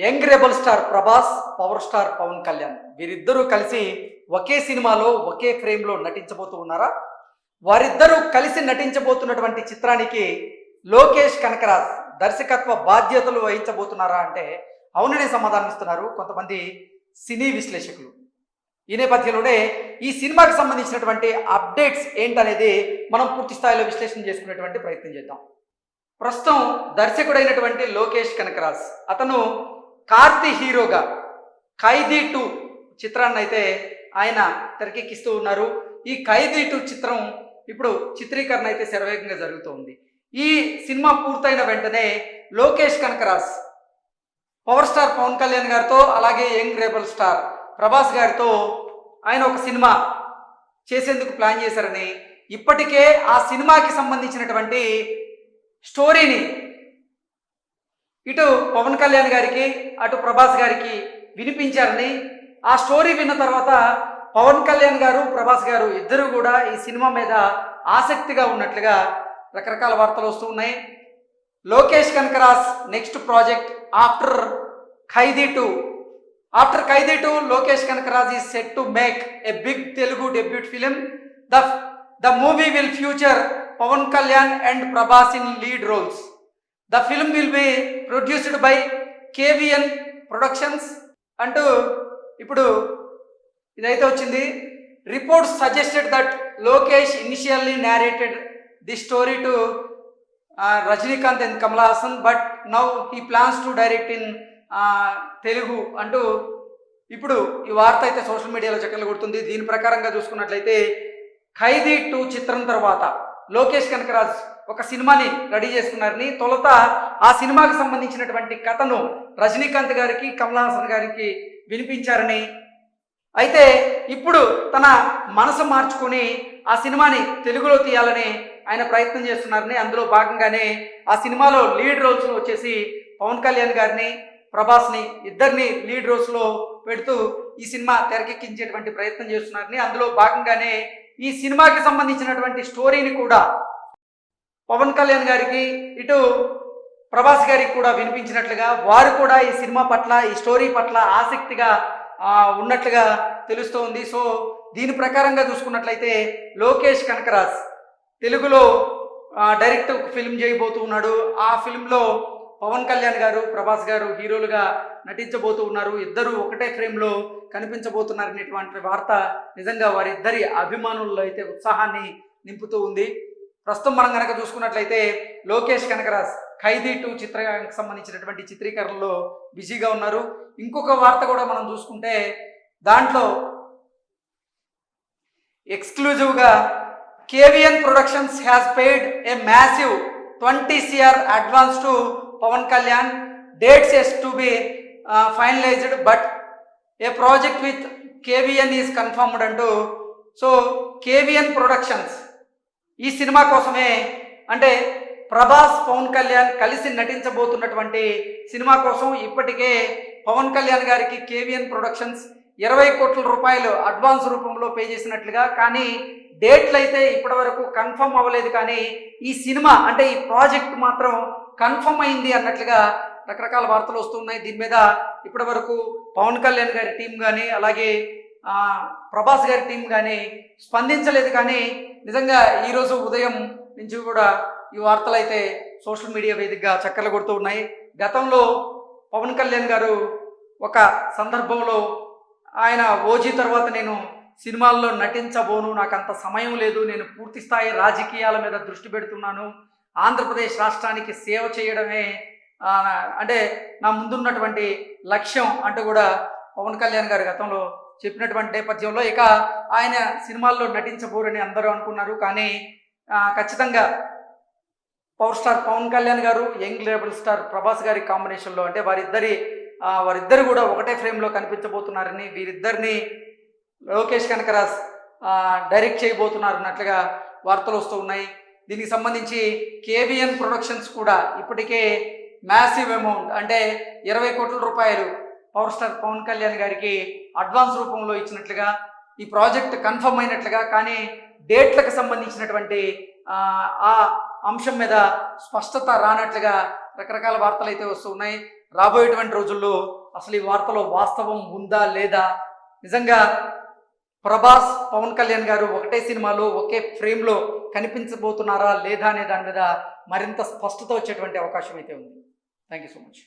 Young rebel star Prabhas power star Pawan Kalyan. వీరిద్దరూ కలిసి ఒకే సినిమాలో ఒకే ఫ్రేమ్లో నటించబోతూ ఉన్నారా? వారిద్దరూ కలిసి నటించబోతున్నటువంటి చిత్రానికి లోకేష్ కనకరాజ్ దర్శకత్వ బాధ్యతలు వహించబోతున్నారా అంటే అవుననే సమాధానం ఇస్తున్నారు కొంతమంది సినీ విశ్లేషకులు. ఈ నేపథ్యంలోనే ఈ సినిమాకి సంబంధించినటువంటి అప్డేట్స్ ఏంటనేది మనం పూర్తి స్థాయిలో విశ్లేషణ చేసుకునేటువంటి ప్రయత్నం చేద్దాం. ప్రస్తుతం దర్శకుడైనటువంటి లోకేష్ కనకరాజ్ అతను కార్తీ హీరోగా ఖైదీ టూ చిత్రాన్ని అయితే ఆయన తెరకెక్కిస్తూ ఉన్నారు. ఈ ఖైదీ టూ చిత్రం ఇప్పుడు చిత్రీకరణ అయితే శరవేగంగా జరుగుతోంది. ఈ సినిమా పూర్తయిన వెంటనే లోకేష్ కనకరాజ్ పవర్ స్టార్ పవన్ కళ్యాణ్ గారితో అలాగే యంగ్ రేబల్ స్టార్ ప్రభాస్ గారితో ఆయన ఒక సినిమా చేసేందుకు ప్లాన్ చేశారని ఇప్పటికే ఆ సినిమాకి సంబంధించినటువంటి స్టోరీని ఇటు పవన్ కళ్యాణ్ గారికి అటు ప్రభాస్ గారికి వినిపించారని ఆ స్టోరీ విన్న తర్వాత పవన్ కళ్యాణ్ గారు ప్రభాస్ గారు ఇద్దరు కూడా ఈ సినిమా మీద ఆసక్తిగా ఉన్నట్లుగా రకరకాల వార్తలు వస్తూ ఉన్నాయి. Lokesh Kanagaraj next project after Khaidi two. After Khaidi two Lokesh Kanagaraj is set to make a big Telugu debut film. The the movie will future Pawan Kalyan and Prabhas in lead roles. The film will be produced by KVN productions. అంటూ ఇప్పుడు ఇదైతే వచ్చింది. Reports suggested that Lokesh initially narrated the story to Rajinikanth and Kamal Haasan but now he plans to direct in Telugu అంటూ ఇప్పుడు ఈ వార్త అయితే social మీడియాలో చక్కర్లు కొడుతుంది. దీని ప్రకారంగా చూసుకున్నట్లయితే ఖైదీ టూ చిత్రం తర్వాత లోకేష్ కనకరాజ్ ఒక సినిమాని రెడీ చేసుకున్నారని తొలుత ఆ సినిమాకి సంబంధించినటువంటి కథను రజనీకాంత్ గారికి కమలహాసన్ గారికి వినిపించారని. అయితే ఇప్పుడు తన మనసు మార్చుకొని ఆ సినిమాని తెలుగులో తీయాలని ఆయన ప్రయత్నం చేస్తున్నారని అందులో భాగంగానే ఆ సినిమాలో లీడ్ రోల్స్ వచ్చేసి పవన్ కళ్యాణ్ గారిని ప్రభాస్ని ఇద్దరిని లీడ్ రోల్స్లో పెడుతూ ఈ సినిమా తెరకెక్కించేటువంటి ప్రయత్నం చేస్తున్నారని అందులో భాగంగానే ఈ సినిమాకి సంబంధించినటువంటి స్టోరీని కూడా పవన్ కళ్యాణ్ గారికి ఇటు ప్రభాస్ గారికి కూడా వినిపించినట్లుగా వారు కూడా ఈ సినిమా పట్ల ఈ స్టోరీ పట్ల ఆసక్తిగా ఉన్నట్లుగా తెలుస్తోంది. సో దీని ప్రకారంగా చూసుకున్నట్లయితే లోకేష్ కనకరాజ్ తెలుగులో డైరెక్ట్ ఫిల్మ్ చేయబోతూ ఉన్నాడు. ఆ ఫిల్మ్లో పవన్ కళ్యాణ్ గారు ప్రభాస్ గారు హీరోలుగా నటించబోతూ ఉన్నారు. ఇద్దరు ఒకటే ఫ్రేమ్లో కనిపించబోతున్నారు అనేటువంటి వార్త నిజంగా వారిద్దరి అభిమానుల్లో అయితే ఉత్సాహాన్ని నింపుతూ ఉంది. ప్రస్తుతం మనం కనుక చూసుకున్నట్లయితే లోకేష్ కనకరాజ్ ఖైదీ టూ చిత్రానికి సంబంధించినటువంటి చిత్రీకరణలో బిజీగా ఉన్నారు. ఇంకొక వార్త కూడా మనం చూసుకుంటే దాంట్లో ఎక్స్క్లూజివ్గా KVN productions has paid a massive twenty CR advance to Pawan Kalyan. Dates is to be finalised but a project with KVN is confirmed అంటూ సో కేవిఎన్ ప్రొడక్షన్స్ ఈ సినిమా కోసమే అంటే ప్రభాస్ పవన్ కళ్యాణ్ కలిసి నటించబోతున్నటువంటి సినిమా కోసం ఇప్పటికే పవన్ కళ్యాణ్ గారికి కేవిఎన్ ప్రొడక్షన్స్ ఇరవై కోట్ల రూపాయలు అడ్వాన్స్ రూపంలో పే చేసినట్లుగా కానీ డేట్లు అయితే ఇప్పటి వరకు కన్ఫర్మ్ అవ్వలేదు. కానీ ఈ సినిమా అంటే ఈ ప్రాజెక్ట్ మాత్రం కన్ఫర్మ్ అయింది అన్నట్లుగా రకరకాల వార్తలు వస్తున్నాయి. దీని మీద ఇప్పటి వరకు పవన్ కళ్యాణ్ గారి టీం కానీ అలాగే ప్రభాస్ గారి టీం కానీ స్పందించలేదు. కానీ నిజంగా ఈరోజు ఉదయం నుంచి కూడా ఈ వార్తలు అయితే సోషల్ మీడియా వేదికగా చక్కర్లు కొడుతూ ఉన్నాయి. గతంలో పవన్ కళ్యాణ్ గారు ఒక సందర్భంలో ఆయన ఓజీ తర్వాత నేను సినిమాల్లో నటించబోను నాకు అంత సమయం లేదు నేను పూర్తి స్థాయి రాజకీయాల మీద దృష్టి పెడుతున్నాను. ఆంధ్రప్రదేశ్ రాష్ట్రానికి సేవ చేయడమే అంటే నా ముందున్నటువంటి లక్ష్యం అంటూ కూడా పవన్ కళ్యాణ్ గారు గతంలో చెప్పినటువంటి నేపథ్యంలో ఇక ఆయన సినిమాల్లో నటించబోరని అందరూ అనుకున్నారు. కానీ ఖచ్చితంగా పవర్ స్టార్ పవన్ కళ్యాణ్ గారు యంగ్ లేబుల్ స్టార్ ప్రభాస్ గారి కాంబినేషన్లో అంటే వారిద్దరి వారిద్దరు కూడా ఒకటే ఫ్రేమ్లో కనిపించబోతున్నారని వీరిద్దరిని లోకేష్ కనకరాజ్ డైరెక్ట్ చేయబోతున్నారు అన్నట్లుగా వార్తలు వస్తూ ఉన్నాయి. దీనికి సంబంధించి కేవిఎన్ ప్రొడక్షన్స్ కూడా ఇప్పటికే మ్యాసివ్ అమౌంట్ అంటే ఇరవై కోట్ల రూపాయలు పవర్ స్టార్ పవన్ కళ్యాణ్ గారికి అడ్వాన్స్ రూపంలో ఇచ్చినట్లుగా ఈ ప్రాజెక్ట్ కన్ఫర్మ్ అయినట్లుగా కానీ డేట్లకు సంబంధించినటువంటి ఆ, అంశం మీద స్పష్టత రానట్లుగా రకరకాల వార్తలు అయితే వస్తున్నాయి రాబోయేటువంటి రోజుల్లో అసలు ఈ వార్తలో వాస్తవం ఉందా లేదా? నిజంగా ప్రభాస్ పవన్ కళ్యాణ్ గారు ఒకటే సినిమాలో ఒకే ఫ్రేమ్లో కనిపించబోతున్నారా లేదా అనే దాని మీద మరింత స్పష్టత వచ్చేటువంటి అవకాశం అయితే ఉంది. Thank you so much